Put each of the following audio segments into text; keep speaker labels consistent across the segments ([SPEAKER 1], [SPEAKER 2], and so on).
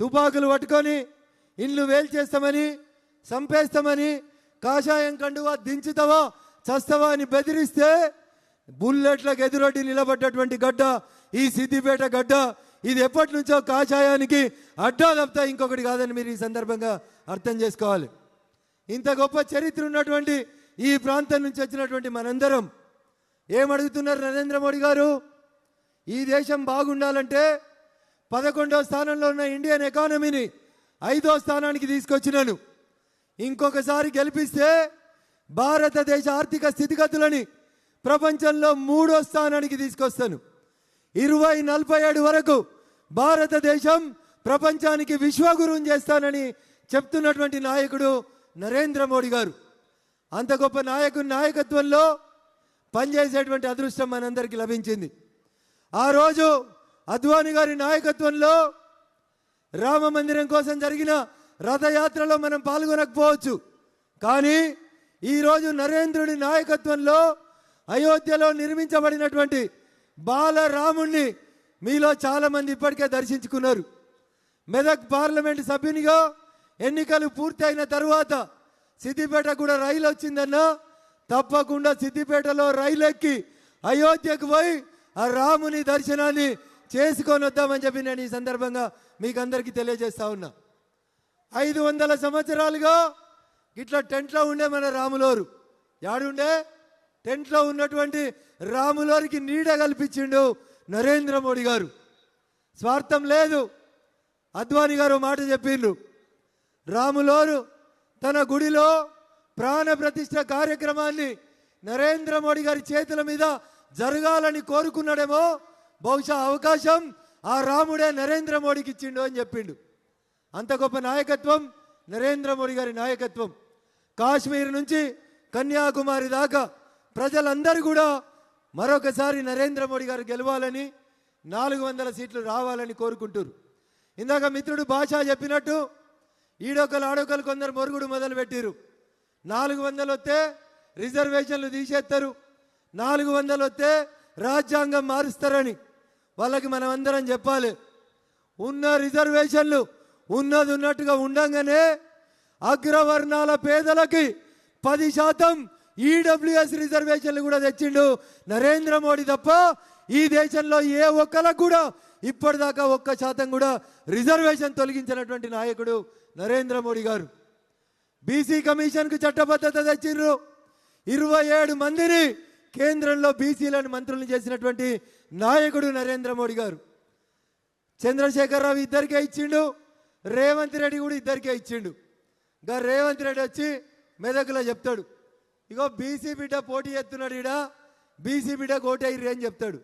[SPEAKER 1] తుపాకులు పట్టుకొని ఇండ్లు వేల్చేస్తామని చంపేస్తామని కాషాయం కండువా దించుతావా చస్తావా అని బెదిరిస్తే బుల్లెట్లకు ఎదురొడ్డి నిలబడ్డటువంటి గడ్డ ఈ సిద్దిపేట గడ్డ ఇది ఎప్పటి నుంచో కాషాయానికి అడ్డా తప్పితే ఇంకొకటి కాదని మీరు ఈ సందర్భంగా అర్థం చేసుకోవాలి. ఇంత గొప్ప చరిత్ర ఉన్నటువంటి ఈ ప్రాంతం నుంచి వచ్చినటువంటి మనందరం ఏమడుగుతున్నారు నరేంద్ర మోడీ గారు? ఈ దేశం బాగుండాలంటే పదకొండో స్థానంలో ఉన్న ఇండియన్ ఎకానమీని ఐదో స్థానానికి తీసుకొచ్చినాను. ఇంకొకసారి గెలిపిస్తే భారతదేశ ఆర్థిక స్థితిగతులని ప్రపంచంలో మూడో స్థానానికి తీసుకొస్తాను. ఇరవై నలభై ఏడు వరకు భారతదేశం ప్రపంచానికి విశ్వగురువుని చేస్తానని చెప్తున్నటువంటి నాయకుడు నరేంద్ర మోడీ గారు. అంత గొప్ప నాయకుని నాయకత్వంలో పనిచేసేటువంటి అదృష్టం మనందరికీ లభించింది. ఆ రోజు అద్వాని గారి నాయకత్వంలో రామ మందిరం కోసం జరిగిన రథయాత్రలో మనం పాల్గొనకపోవచ్చు. కానీ ఈరోజు నరేంద్రుడి నాయకత్వంలో అయోధ్యలో నిర్మించబడినటువంటి బాలరాముణ్ణి మీలో చాలామంది ఇప్పటికే దర్శించుకున్నారు. మెదక్ పార్లమెంట్ సభ్యునిగా ఎన్నికలు పూర్తయిన తరువాత సిద్దిపేట కూడా రైలు వచ్చిందన్నా తప్పకుండా సిద్దిపేటలో రైలు ఎక్కి అయోధ్యకు పోయి ఆ రాముని దర్శనాన్ని చేసుకొని వద్దామని చెప్పి నేను ఈ సందర్భంగా మీకు అందరికీ తెలియజేస్తా ఉన్నా. ఐదు వందల సంవత్సరాలుగా ఇట్లా టెంట్లో ఉండే మన రాములోరు. యాడుండే? టెంట్లో ఉన్నటువంటి రాములోరికి నీడ కల్పించిండు నరేంద్ర మోడీ గారు. స్వార్థం లేదు. అద్వాని గారు మాట చెప్పిండ్రు రాములోరు తన గుడిలో ప్రాణ ప్రతిష్ట కార్యక్రమాన్ని నరేంద్ర మోడీ గారి చేతుల మీద జరగాలని కోరుకున్నాడేమో. బహుశా అవకాశం ఆ రాముడే నరేంద్ర మోడీకి ఇచ్చిండు అని చెప్పిండు. అంత గొప్ప నాయకత్వం నరేంద్ర మోడీ గారి నాయకత్వం. కాశ్మీర్ నుంచి కన్యాకుమారి దాకా ప్రజలందరూ కూడా మరొకసారి నరేంద్ర మోడీ గారు గెలవాలని నాలుగు వందల సీట్లు రావాలని కోరుకుంటారు ఇందాక మిత్రుడు భాష చెప్పినట్టు ఈడొకలు ఆడొకలు కొందరు మొరుగుడు మొదలు పెట్టిరు నాలుగు వందలు వస్తే రిజర్వేషన్లు తీసేస్తారు నాలుగు వందలు వస్తే రాజ్యాంగం మారుస్తారని. వాళ్ళకి మనం అందరం చెప్పాలి. ఉన్న రిజర్వేషన్లు ఉన్నది ఉన్నట్టుగా ఉండంగానే అగ్రవర్ణాల పేదలకి పది శాతం ఈడబ్ల్యూఎస్ రిజర్వేషన్లు కూడా తెచ్చిండు నరేంద్ర మోడీ తప్ప ఈ దేశంలో ఏ ఒక్కలకు కూడా ఇప్పటిదాకా ఒక్క శాతం కూడా రిజర్వేషన్ తొలగించినటువంటి నాయకుడు నరేంద్ర మోడీ గారు. బీసీ కమిషన్కు చట్టబద్ధత తెచ్చిండ్రు. ఇరవై ఏడు మందిని కేంద్రంలో బీసీలను మంత్రులను చేసినటువంటి నాయకుడు నరేంద్ర మోడీ గారు. చంద్రశేఖరరావు ఇద్దరికే ఇచ్చిండు రేవంత్ రెడ్డి కూడా ఇద్దరికే ఇచ్చిండు. గా రేవంత్ రెడ్డి వచ్చి మెదకులో చెప్తాడు ఇగో బీసీ బిడ్డ పోటీ ఎత్తున్నాడు ఈడ బీసీ బిడ్డ కోటయ్యి అని చెప్తాడు.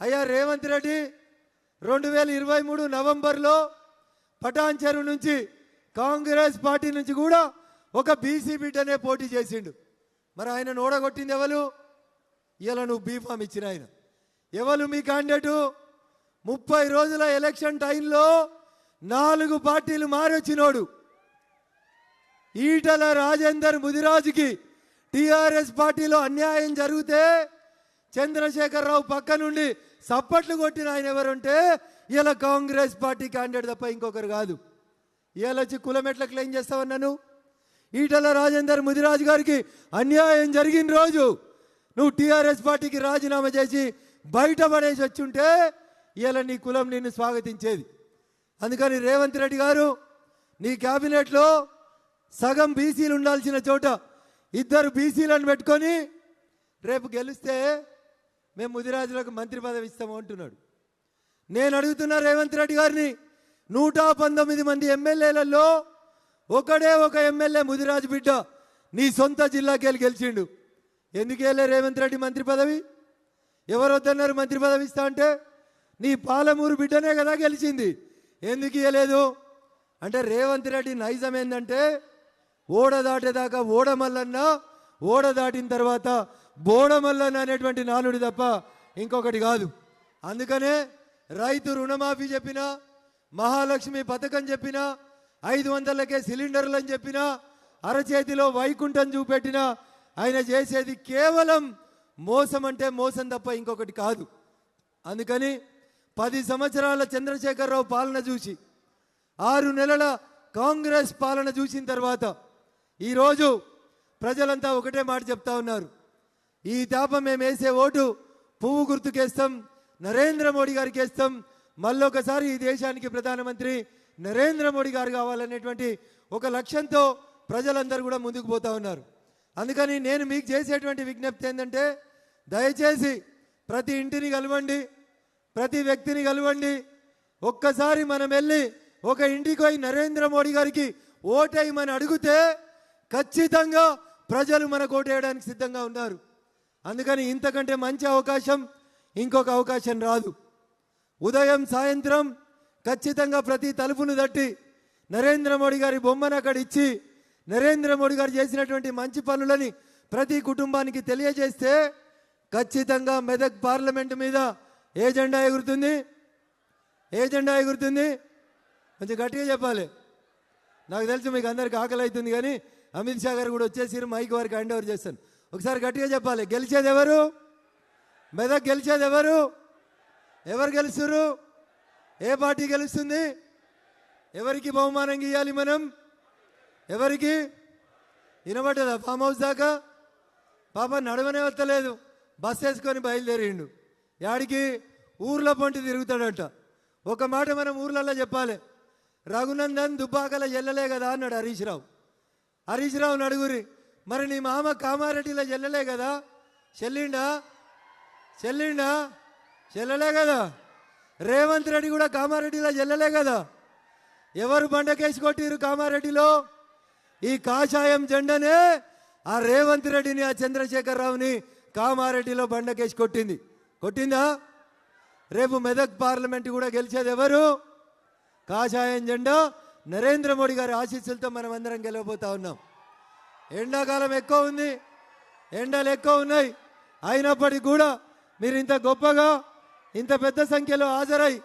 [SPEAKER 1] అయ్యా రేవంత్ రెడ్డి రెండు వేల ఇరవై మూడు నవంబర్లో పటాన్ చెరువు నుంచి కాంగ్రెస్ పార్టీ నుంచి కూడా ఒక బీసీ బిడ్డనే పోటీ చేసిండు. మరి ఆయన నోడగొట్టింది ఎవరు? ఇలా నువ్వు బీఫామ్ ఇచ్చిన ఆయన. ఎవరు మీ క్యాండిడేటు ముప్పై రోజుల ఎలక్షన్ టైంలో నాలుగు పార్టీలు మారొచ్చినోడు. ఈటల రాజేందర్ ముదిరాజుకి టిఆర్ఎస్ పార్టీలో అన్యాయం జరిగితే చంద్రశేఖరరావు పక్క నుండి సప్పట్లు కొట్టిన ఆయన ఎవరుంటే ఇలా కాంగ్రెస్ పార్టీ క్యాండిడేట్ తప్ప ఇంకొకరు కాదు. ఇలా వచ్చి కులం ఎట్లా క్లెయిమ్ చేస్తావన్నాను ఈటల రాజేందర్ ముదిరాజు గారికి అన్యాయం జరిగిన రోజు నువ్వు టీఆర్ఎస్ పార్టీకి రాజీనామా చేసి బయటపడేసి వచ్చుంటే ఇలా నీ కులం నిన్ను స్వాగతించేది. అందుకని రేవంత్ రెడ్డి గారు నీ క్యాబినెట్లో సగం బీసీలు ఉండాల్సిన చోట ఇద్దరు బీసీలను పెట్టుకొని రేపు గెలిస్తే మేము ముదిరాజులకు మంత్రి పదవి ఇస్తాము అంటున్నాడు. నేను అడుగుతున్నా రేవంత్ రెడ్డి గారిని నూట పంతొమ్మిది మంది ఎమ్మెల్యేలలో ఒకడే ఒక ఎమ్మెల్యే ముదిరాజు బిడ్డ నీ సొంత జిల్లాకి వెళ్ళి గెలిచిండు. ఎందుకు రేవంత్ రెడ్డి మంత్రి పదవి? ఎవరు వద్దన్నారు మంత్రి పదవి ఇస్తా అంటే? నీ పాలమూరు బిడ్డనే కదా గెలిచింది. ఎందుకు ఇవ్వలేదు అంటే రేవంత్ రెడ్డి నైజం ఏంటంటే ఓడ దాటేదాకా ఓడమల్లన్న ఓడ దాటిన తర్వాత బోడమల్లన్న అనేటువంటి నానుడి తప్ప ఇంకొకటి కాదు. అందుకనే రైతు రుణమాఫీ చెప్పిన మహాలక్ష్మి పథకం చెప్పిన ఐదు వందలకే సిలిండర్లు అని చెప్పిన అరచేతిలో వైకుంఠం చూపెట్టిన ఆయన చేసేది కేవలం మోసం అంటే మోసం తప్ప ఇంకొకటి కాదు. అందుకని పది సంవత్సరాల చంద్రశేఖరరావు పాలన చూసి ఆరు నెలల కాంగ్రెస్ పాలన చూసిన తర్వాత ఈరోజు ప్రజలంతా ఒకటే మాట చెప్తా ఉన్నారు. ఈ తాప మేము వేసే ఓటు పువ్వు గుర్తుకేస్తాం నరేంద్ర మోడీ గారికి వేస్తాం మళ్ళొకసారి ఈ దేశానికి ప్రధానమంత్రి నరేంద్ర మోడీ గారు కావాలనేటువంటి ఒక లక్ష్యంతో ప్రజలందరూ కూడా ముందుకు పోతా ఉన్నారు. అందుకని నేను మీకు చేసేటువంటి విజ్ఞప్తి ఏంటంటే దయచేసి ప్రతి ఇంటిని కలవండి ప్రతి వ్యక్తిని కలవండి. ఒక్కసారి మనం వెళ్ళి ఒక ఇంటికి పోయి నరేంద్ర మోడీ గారికి ఓటేయమని అడిగితే ఖచ్చితంగా ప్రజలు మనకు ఓటేయడానికి సిద్ధంగా ఉన్నారు. అందుకని ఇంతకంటే మంచి అవకాశం ఇంకొక అవకాశం రాదు. ఉదయం సాయంత్రం ఖచ్చితంగా ప్రతి తలుపును తట్టి నరేంద్ర మోడీ గారి బొమ్మను అక్కడ ఇచ్చి నరేంద్ర మోడీ గారు చేసినటువంటి మంచి పనులని ప్రతి కుటుంబానికి తెలియజేస్తే ఖచ్చితంగా మెదక్ పార్లమెంటు మీద ఏ జెండా ఎగురుతుంది. ఏ జెండా ఎగురుతుంది. కొంచెం గట్టిగా చెప్పాలి. నాకు తెలుసు మీకు అందరికి ఆకలి అవుతుంది కానీ అమిత్ షా గారు కూడా వచ్చేసి మైక్ వారికి హ్యాండ్ ఓవర్ చేస్తాను. ఒకసారి గట్టిగా చెప్పాలి. గెలిచేది ఎవరు? మెదక్ గెలిచేది ఎవరు? ఎవరు గెలుస్తారు ఏ పార్టీ గెలుస్తుంది? ఎవరికి బహుమానం ఇవ్వాలి మనం? ఎవరికి? వినబడ్డదా? ఫామ్ హౌస్ దాకా? పాప నడవనే వస్తలేదు. బస్ వేసుకొని బయలుదేరిండు. యాడికి? ఊర్లో పొంటి తిరుగుతాడంట. ఒక మాట మనం ఊర్లలో చెప్పాలి. రఘునందన్ దుబ్బాకల చెల్లలే కదా అన్నాడు హరీష్ రావు. హరీష్ రావు నడుగురి మరి నీ మామ కామారెడ్డిలో చెల్లలే కదా? చెల్లిండా? చెల్లిండా? చెల్లలే కదా? రేవంత్ రెడ్డి కూడా కామారెడ్డిలో చెల్లలే కదా? ఎవరు బండకేసి కొట్టిరు కామారెడ్డిలో? ఈ కాషాయం జెండనే ఆ రేవంత్ రెడ్డిని ఆ చంద్రశేఖర్ రావుని కామారెడ్డిలో బండకేసి కొట్టింది. కొట్టిందా? రేపు మెదక్ పార్లమెంట్ కూడా గెలిచేది ఎవరు? కాషాయం జెండా నరేంద్ర మోడీ గారి ఆశీస్సులతో మనం అందరం గెలవబోతా ఉన్నాం. ఎండాకాలం ఎక్కువ ఉంది. ఎండలు ఎక్కువ ఉన్నాయి. అయినప్పటికీ కూడా మీరు ఇంత గొప్పగా ఇంత పెద్ద సంఖ్యలో హాజరై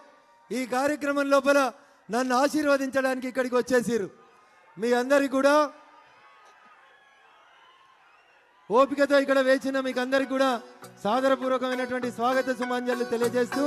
[SPEAKER 1] ఈ కార్యక్రమం లోపల నన్ను ఆశీర్వదించడానికి ఇక్కడికి వచ్చేసారు మీ అందరికి కూడా ఓపికతో ఇక్కడ వేచిన మీకు అందరికి కూడా సాదరపూర్వకమైనటువంటి స్వాగత సుమాంజలు తెలియజేస్తూ